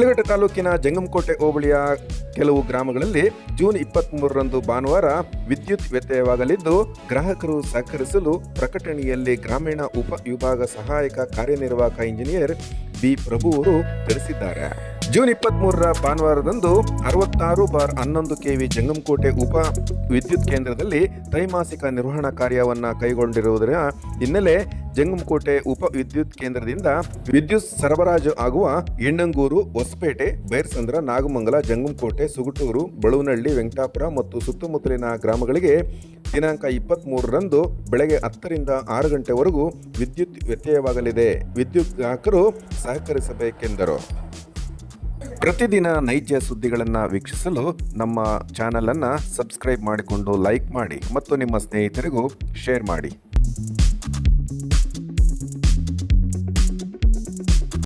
ಶಿಡ್ಲಘಟ್ಟ ತಾಲೂಕಿನ ಜಂಗಮಕೋಟೆ ಹೋಬಳಿಯ ಕೆಲವು ಗ್ರಾಮಗಳಲ್ಲಿ ಜೂನ್ ಇಪ್ಪತ್ತ್ ಮೂರರಂದು ಭಾನುವಾರ ವಿದ್ಯುತ್ ವ್ಯತ್ಯಯವಾಗಲಿದ್ದು, ಗ್ರಾಹಕರು ಸಹಕರಿಸಲು ಪ್ರಕಟಣೆಯಲ್ಲಿ ಗ್ರಾಮೀಣ ಉಪ ವಿಭಾಗ ಸಹಾಯಕ ಕಾರ್ಯನಿರ್ವಾಹಕ ಇಂಜಿನಿಯರ್ ಬಿ ಪ್ರಭು ಅವರು ತಿಳಿಸಿದ್ದಾರೆ. ಜೂನ್ ಇಪ್ಪತ್ತ್ ಮೂರರ ಭಾನುವಾರದಂದು ಅರವತ್ತಾರು ಬಾರ್ ಹನ್ನೊಂದು ಕೆವಿ ಜಂಗಮಕೋಟೆ ಉಪ ವಿದ್ಯುತ್ ಕೇಂದ್ರದಲ್ಲಿ ತ್ರೈಮಾಸಿಕ ನಿರ್ವಹಣಾ ಕಾರ್ಯವನ್ನು ಕೈಗೊಂಡಿರುವುದರ ಹಿನ್ನೆಲೆ ಜಂಗಮಕೋಟೆ ಉಪ ವಿದ್ಯುತ್ ಕೇಂದ್ರದಿಂದ ವಿದ್ಯುತ್ ಸರಬರಾಜು ಆಗುವ ಹೆಣ್ಣಂಗೂರು, ಹೊಸಪೇಟೆ, ಬೈರ್ಸಂದ್ರ, ನಾಗಮಂಗಲ, ಜಂಗಮಕೋಟೆ, ಸುಗುಟೂರು ಬಳುವನಹಳ್ಳಿ ವೆಂಕಟಾಪುರ ಮತ್ತು ಸುತ್ತಮುತ್ತಲಿನ ಗ್ರಾಮಗಳಿಗೆ ದಿನಾಂಕ ಇಪ್ಪತ್ತ್ ಮೂರರಂದು ಬೆಳಗ್ಗೆ ಹತ್ತರಿಂದ ಆರು ಗಂಟೆವರೆಗೂ ವಿದ್ಯುತ್ ವ್ಯತ್ಯಯವಾಗಲಿದೆ. ವಿದ್ಯುತ್ ಗ್ರಾಹಕರು ಸಹಕರಿಸಬೇಕೆಂದರು. ಪ್ರತಿದಿನ ನೈಜ ಸುದ್ದಿಗಳನ್ನು ವೀಕ್ಷಿಸಲು ನಮ್ಮ ಚಾನಲನ್ನು ಸಬ್ಸ್ಕ್ರೈಬ್ ಮಾಡಿಕೊಂಡು ಲೈಕ್ ಮಾಡಿ ಮತ್ತು ನಿಮ್ಮ ಸ್ನೇಹಿತರಿಗೂ ಶೇರ್ ಮಾಡಿ.